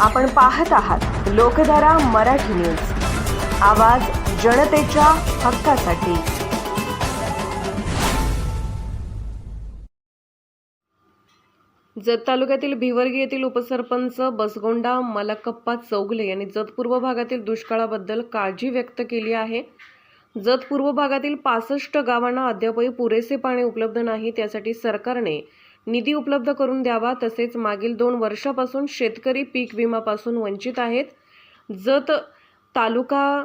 आपण पाहत आहात लोकधारा मराठी न्यूज. आवाज जनतेच्या हक्कासाठी. जत तालुक्यातील भिवर्गी येथील उपसरपंच बसगोंडा मलकप्पा चौगले यांनी जत पूर्व भागातील दुष्काळाबद्दल काळजी व्यक्त केली आहे. जत पूर्व भागातील पासष्ट गावांना अद्यापही पुरेसे पाणी उपलब्ध नाही त्यासाठी सरकारने निधी उपलब्ध करून द्यावा तसेच मागील दोन वर्षापासून शेतकरी पीक विमापासून वंचित आहेत. जत तालुका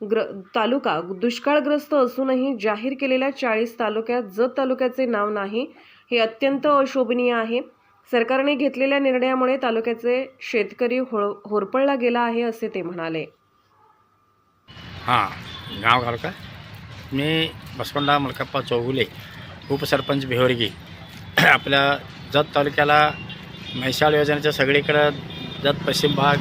ग्र तालुका दुष्काळग्रस्त असूनही जाहीर केलेल्या चाळीस तालुक्यात जत तालुक्याचे नाव नाही हे अत्यंत अशोभनीय आहे. सरकारने घेतलेल्या निर्णयामुळे तालुक्याचे शेतकरी होळ होरपळला गेला आहे असे ते म्हणाले. हां गाव घाल का? मी बसवंडा मलकाप्पा चौगुले उपसरपंच भिवर्गी. आपल्या जत तालुक्याला म्हैसाळ योजनेच्या सगळीकडं जत पश्चिम भाग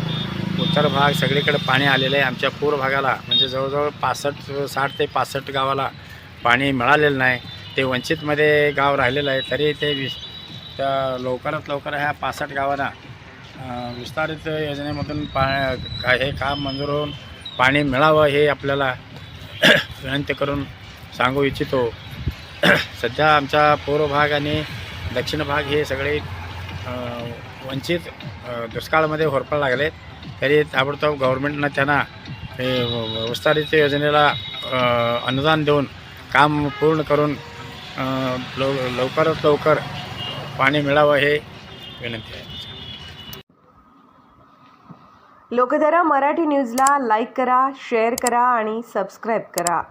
उत्तर भाग सगळीकडे पाणी आलेलं आहे. आमच्या पूर भागाला म्हणजे जवळजवळ पासष्ट साठ ते पासष्ट गावाला पाणी मिळालेलं नाही. ते वंचितमध्ये गाव राहिलेलं आहे तरी ते विस त्या लवकरात लवकर ह्या पासष्ट गावांना विस्तारित योजनेमधून पा हे काम मंजूर होऊन पाणी मिळावं हे आपल्याला विनंती करून सांगू इच्छितो. सध्या आमचा पूर्व भाग आणि दक्षिण भाग हे सगळे वंचित दुष्काळामध्ये होरपळ लागले तरी ताबडतोब गव्हर्मेंटनं त्यांना हे विस्तारित योजनेला अनुदान देऊन काम पूर्ण करून लव लवकरात लवकर पाणी मिळावं हे विनंती आहे. लोकधारा मराठी न्यूजला लाईक करा शेअर करा आणि सबस्क्राईब करा.